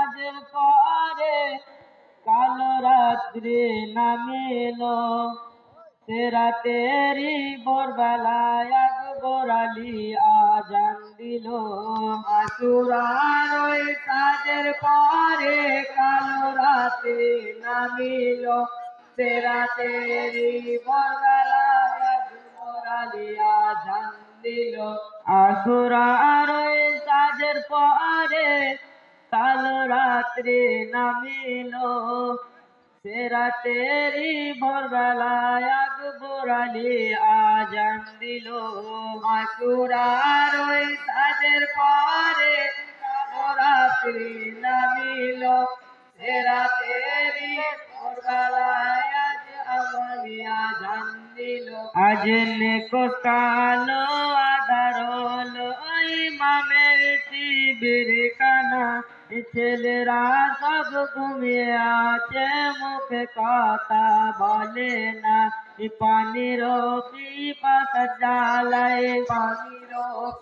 সাজের পরে কালো রাত্রি নামিল। সে রাতেরই ভোরবেলায় এক গোড়ালি আজান দিল। আসুরার ওই কাজের পরে কালো রাত্রি নামিল। সে রাতেরই ভোরবেলায় এক গোড়ালি আজান দিল। আসুরার ওই কাজের পরে কালো রাত্রি নামিল। সে রাতেরই ভোরবেলায় আগ বোরালি আজান দিল। আসুরার ওই সাজের পরে রাত্রি নামিল। সে রাতেরই ভোরবেলায় আজ আমালি আজান দিল। আজ নেকো কালো আধারল ওই মামের শিবির কানা ছেলেরা সব ঘুমিয়ে আছে, মুখে কথা বলে না। পানির পিপাসার জ্বালায় পানির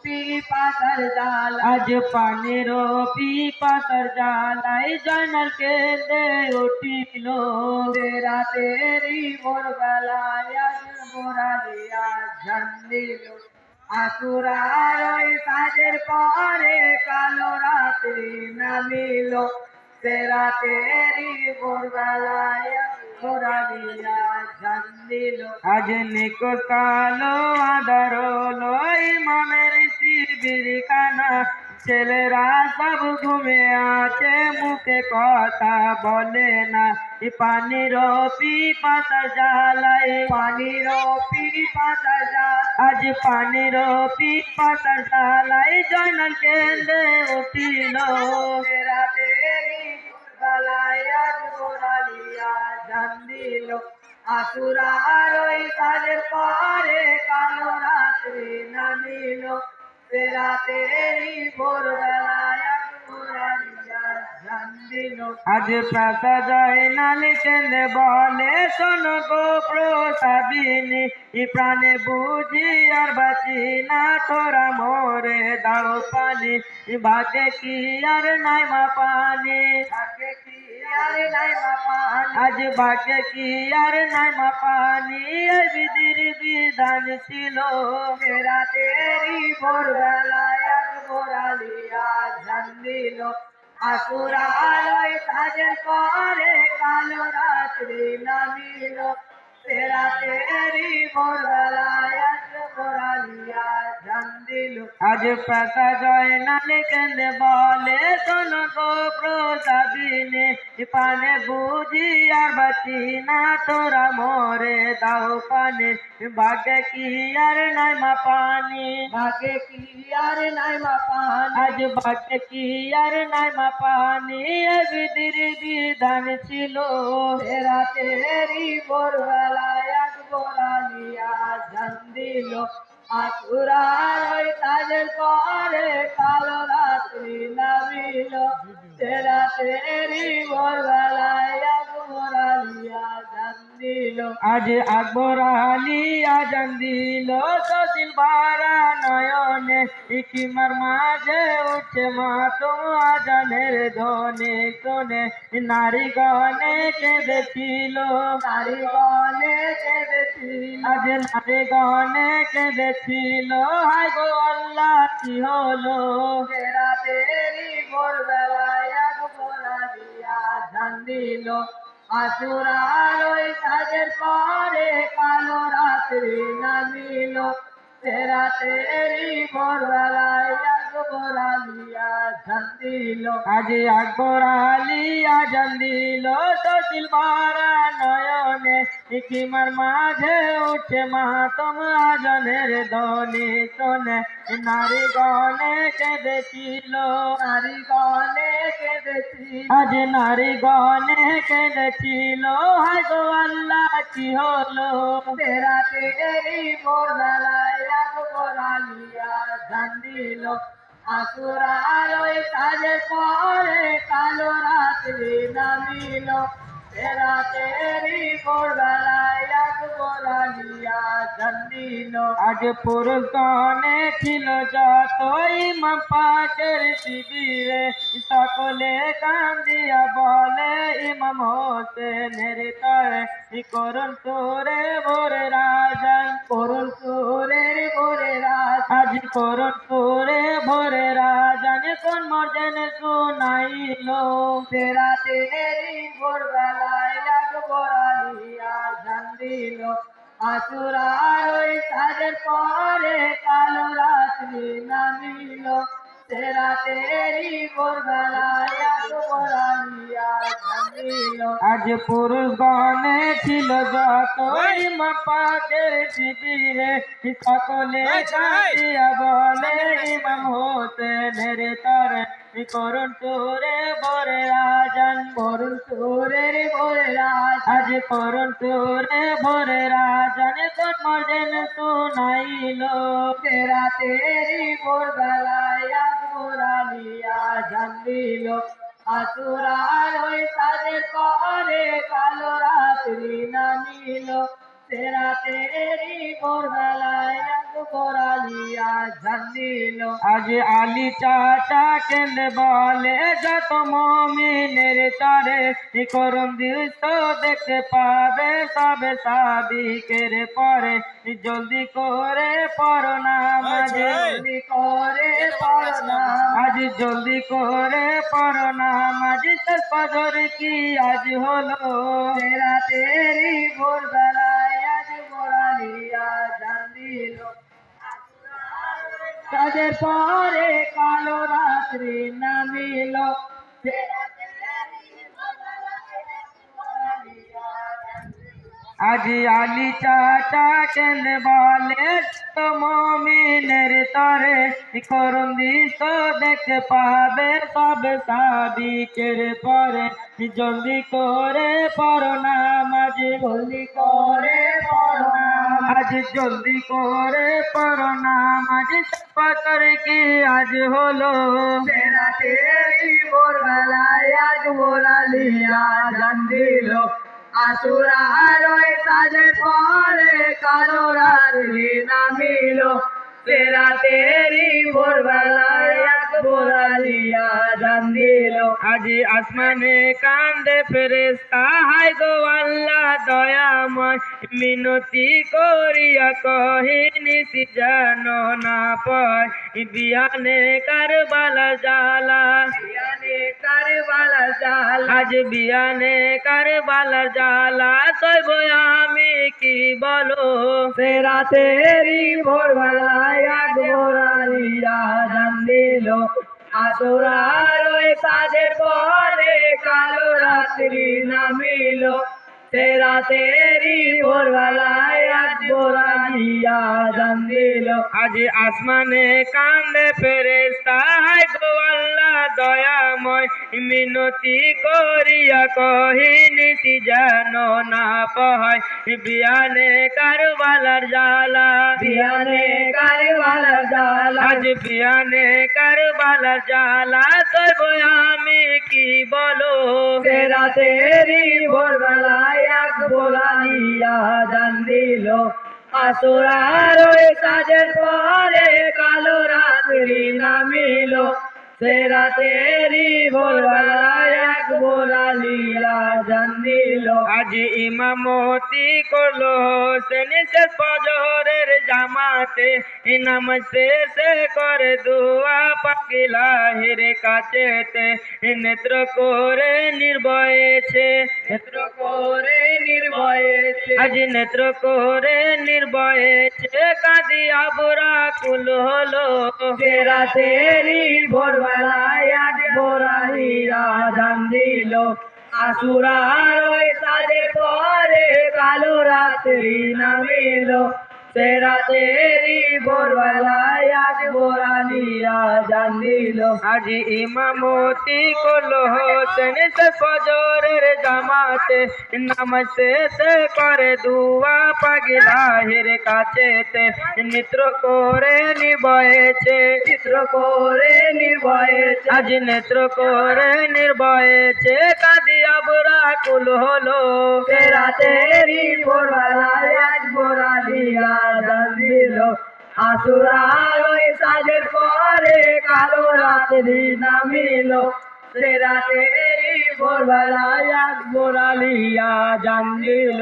পিপাসার জাল আজ পানির পিপাসার জ্বালায় জয়নাল কেঁদে উঠিল রাতেরই ভোরবেলায়। আজ মোরালিয়া ঝন্দিল আসুরার ওই কাজের পরে কালো রাত্রি নামিল। সে রাতেরই ভোরবেলায় মোরালিয়া ঝন্দিল আজ নিকো কালো আদর লই মামের শিবির কানা ছেলেরা সব ঘুমে আছে, মুখে কথা বলে না। পানির পিপাসা জ্বালায়, পানির পিপাসা জাল আজ পানির পিক পাতার তালাই জয়নাল কেন্দ্রে উঠিল। গোড়ালিয়া জান দিল আসুরার ওই কাজের পরে কালো রাত্রি নামিল। রাতেরই ভোরবেলায় আজ প্রাসা যায় নালে কেঁদে বলে শোন গো প্রসাদিনী ই প্রাণে বুঝি আর বাঁচি না তোরা মোরে দাও পানি। ই কি আর নাই মা পানি? ভাগে কি আর নাই মা পানি? আজ ভাগে কি আর নাই মা পানি? এ বিধির বিধান ছিল মেরা তেরি ভোরবেলায় আজ ভোরালিয়া জান দিল। আসুরালয় কাজের পরে কালো রাত্রি নামিল। তেরা তেরি জান দিল আজ প্রাসা জয় নালে কেন্দ্রে বলে শোন গো প্রসাদিনে পানে বুঝি আর বাঁচি না তোরা মোরে দাও পানে। ভাগে কি আর নাই মা পানি? ভাগে কি আর নাই মা পানি? আজ ভাগে কি আর নাই মা পানি? বিধির বিধান ছিল। তেরা তেরি ভোরবেলায় ভোরালিয়া জান পরে কালো রাত্রি নামিল। তেরা তেরি আজ আকবর আলিয়া জান দিল সচিল বারা নয়নে ইকিমার মাঝে উঠে মা তো আজানের ধনে শোনে। নারী গনে কেঁদেছিল নারী গনে কেঁদেছিল আজ নারী গনে কেঁদেছিল হায় গো আল্লাহ কি হলো? তেরা তেরি ভোরবেলায় দিল আসুরার ওই কাজের পরে কালো রাত্রি নামিল। তেরি ভোরবেলায় আকবর আলিয়া ঝন্দিল আজ আকবর আলিয়া ঝন্দিল সচিল বারা নয়নে ইকিমার মাঝে উঠে মা তোম আজনের ধনে শোনে। নারী গনে কেঁদেছিল নারী গনে কেঁদেছিল। আজ নারী গনে কেঁদেছিল, হায় গো আল্লাহ, কি হলো? তেরি ভোরবেলায় আকবর আলিয়া ধান দিল আসুরার ওই কাজের পরে কালো রাত্রি নামিল। তেরা তেরি ভোরবেলায় আকবর আলিয়া জানিল আজ পুরুষগণে ছিল যত ইমাম পাকের শিবিরে সকলে কান্দিয়া বলে ইমাম হোসেনের তরে করুন তোরে ভোরে রাজন করুন সুরের ভোরে রাত আজ করুন তোরে ভোরে রাজন কোন মর্জেন শুনাইলো তেরা তেরি ভোরবেলায় আকবর আলিয়া জানিল আসুরার ওই সাজের পরে কালো রাত্রি নামিল। তেরি ভোরবেলায় আকবর আলিয়া জানিল ছিল যত ইমাম পাকের শিবিরে সকলে বলে ইমাম হোসেনের তরে করুন তোরে ভোরে রাজন করুন সুরের ভোরে রাত আজ করুন তোরে ভোরে রাজন কোন মর্জেন শুনাইলো। তেরা তেরি ভোরবেলায় আকবর আলিয়া জানিল আসুরার ওই সাজের পরে কালো রাত্রি নামিল। তেরা তেরি আজ আলী চাচা কেন বলে যত মমিনের তারে করুন দৃশ্য দেখতে পাবে সবে সাদিকের পরে জলদি করে পড়ো নামাজ জলদি করে আজ জলদি করে নামাজ শেষ ফজর কি আজ হলো? তেরা তেরি ভোরবেলায় তাদের পরে কালো রাত্রি নামিল। আজ আলী চাচা কেন বলে মমিনের তরে করুন দৃশ্য দেখতে পাবে সব সাদিকের পরে। জলদি করে পড়ো মাঝে জলদি করে পড়না আজ জলদি করে পড়ো নামাজ পাতর কি আজ হলো? তেরা তেরি ভোরবেলায় আকবর আলিয়া জানিল আসুরার ওই সাজে পরে, কালো রাত্রি নামিল। তেরা তেরি ভোরবেলায় আকবর আলিয়া জানিল আজ আসমানে কান্দে ফেরেস্তা হাই গো আল্লাহ দয়াময়। মিনতি করিয়া কহিনি যেন না পায়। বিয়ানে কারবালা জালা বিয়ানে কারবালা জাল আজ বিয়ানে কারবালা জালা সইব আমি কি বলো? তেরা তেরি ভোরবেলায় ওই সাজে পরে কালো রাত্রি নামিল। তেরা তেরি ভোরবেলায় আকবর জান দিল। আজ আসমানে কান্দে ফেরেস্তা দয়াময় মিনতি করিয়া কহিনি যেন না পায় বিয়ানে কারবালার জালা বিয়ানে কারবালা জাল আজ বিয়ানে কারবালার জালা তব আমি কি বলো? তেরা তেরি ভোরবেলায় আকবর আলিয়া জানিল আসুরার ওই সাজের পরে কালো রাত্রি নামিল। তেরা তেরি ভোরবেলায় আকবর আলিয়া জানিল। আজ ইমামতি করল হোসেন শেষ ফজরের জামাতে। নামাজ শেষে করে দোয়া পাকিলাহির কাছেতে। নেত্র করে নির্ভয়েছে। নেত্র করে নির্ভয়েছে। আজ নেত্র করে নির্ভয়েছে। কাঁদিয়া বুড়া কুল হলো তেরা আকবর আলিয়া জানিল আসুরার ওই সাজে পরে কালো রাত্রি নামিল। সে রাতেরি ভোরবেলায় আজ বোরালিয়া জান দিল আজ ইমামতি করল হোসেন সে ফজরের জামাতে। নামতে সে করে দুয়া পাগিলাহির কাছেতে। নিত্র করে নিবয়েছে চিত্র করে নির্ভয়ে আজ নেত্র করে নির্ভয়েছে। কাদিয়া বুড়া কুল হলো। সে রাতেরি ভোরবেলায় আজ বোরালিয়া জান দিল। আসুরার ওই সাজের পরে কালো রাত্রি নামিল। সে রাতে ভোরবেলা এক বোরালিয়া জান দিল।